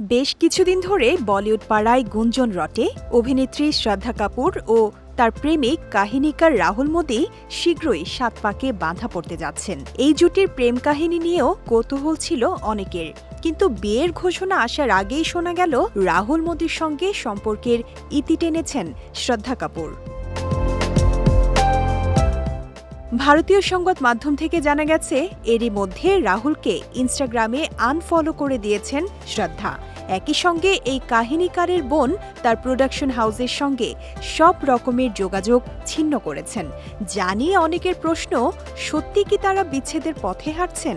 বেশ কিছুদিন ধরে বলিউড পাড়ায় গুঞ্জন রটে, অভিনেত্রী শ্রদ্ধা কাপুর ও তার প্রেমিক কাহিনীকার রাহুল মোদি শীঘ্রই সাত পাকে বাঁধা পড়তে যাচ্ছেন। এই জুটির প্রেম কাহিনী নিয়েও কৌতূহল ছিল অনেকের। কিন্তু বিয়ের ঘোষণা আসার আগেই শোনা গেল, রাহুল মোদির সঙ্গে সম্পর্কের ইতি টেনেছেন শ্রদ্ধা কাপুর। ভারতীয় সংবাদ মাধ্যম থেকে জানা গেছে, এরই মধ্যে রাহুলকে ইনস্টাগ্রামে আনফলো করে দিয়েছেন শ্রদ্ধা। একই সঙ্গে এই কাহিনীকারের বোন তার প্রোডাকশন হাউসের সঙ্গে সব রকমের যোগাযোগ ছিন্ন করেছেন। জানিয়ে অনেকের প্রশ্ন, সত্যি কি তারা বিচ্ছেদের পথে হাঁটছেন?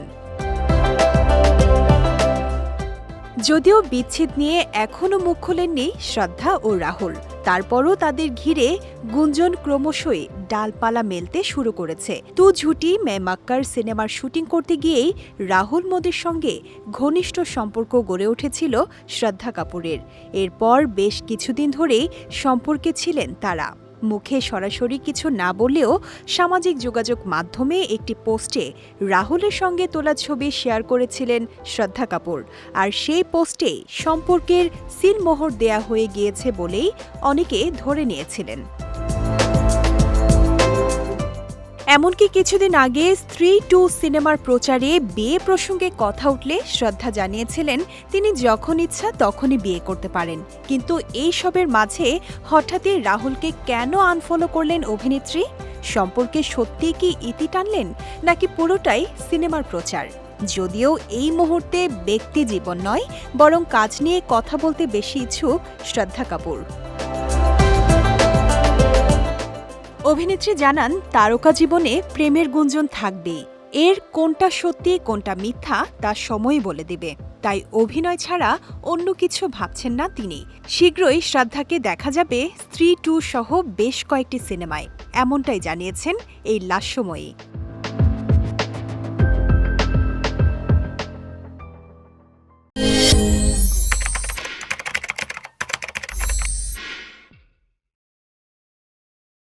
যদিও বিচ্ছেদ নিয়ে এখনও মুখ খোলেননি শ্রদ্ধা ও রাহুল। তারপরও তাদের ঘিরে গুঞ্জন ক্রমশই ডালপালা মেলতে শুরু করেছে। তু ঝুটি, মে মাক্কার সিনেমার শুটিং করতে গিয়েই রাহুল মোদির সঙ্গে ঘনিষ্ঠ সম্পর্ক গড়ে উঠেছিল শ্রদ্ধা কাপুরের। এরপর বেশ কিছুদিন ধরেই সম্পর্কে ছিলেন তারা। মুখে সরাসরি কিছু না বললেও সামাজিক যোগাযোগ মাধ্যমে একটি পোস্টে রাহুলের সঙ্গে তোলা ছবি শেয়ার করেছিলেন শ্রদ্ধা কাপুর। আর সেই পোস্টে সম্পর্কের সিলমোহর দেয়া হয়ে গিয়েছে বলেই অনেকে ধরে নিয়েছিলেন। এমনকি কিছুদিন আগে স্ত্রী টু সিনেমার প্রচারে বিয়ে প্রসঙ্গে কথা উঠলে শ্রদ্ধা জানিয়েছিলেন, তিনি যখন ইচ্ছা তখনই বিয়ে করতে পারেন। কিন্তু এই সবের মাঝে হঠাৎই রাহুলকে কেন আনফলো করলেন অভিনেত্রী? সম্পর্কে সত্যিই কি ইতি টানলেন, নাকি পুরোটাই সিনেমার প্রচার? যদিও এই মুহূর্তে ব্যক্তি জীবন নয়, বরং কাজ নিয়ে কথা বলতে বেশি ইচ্ছুক শ্রদ্ধা কাপুর। অভিনেত্রী জানান, তারকা জীবনে প্রেমের গুঞ্জন থাকবে। এর কোনটা সত্যি, কোনটা মিথ্যা, তা সময় বলে দেবে। তাই অভিনয় ছাড়া অন্য কিছু ভাবছেন না তিনি। শীঘ্রই শ্রদ্ধাকে দেখা যাবে স্ত্রী টু সহ বেশ কয়েকটি সিনেমায়। এমনটাই জানিয়েছেন এই লাস্যময়ী।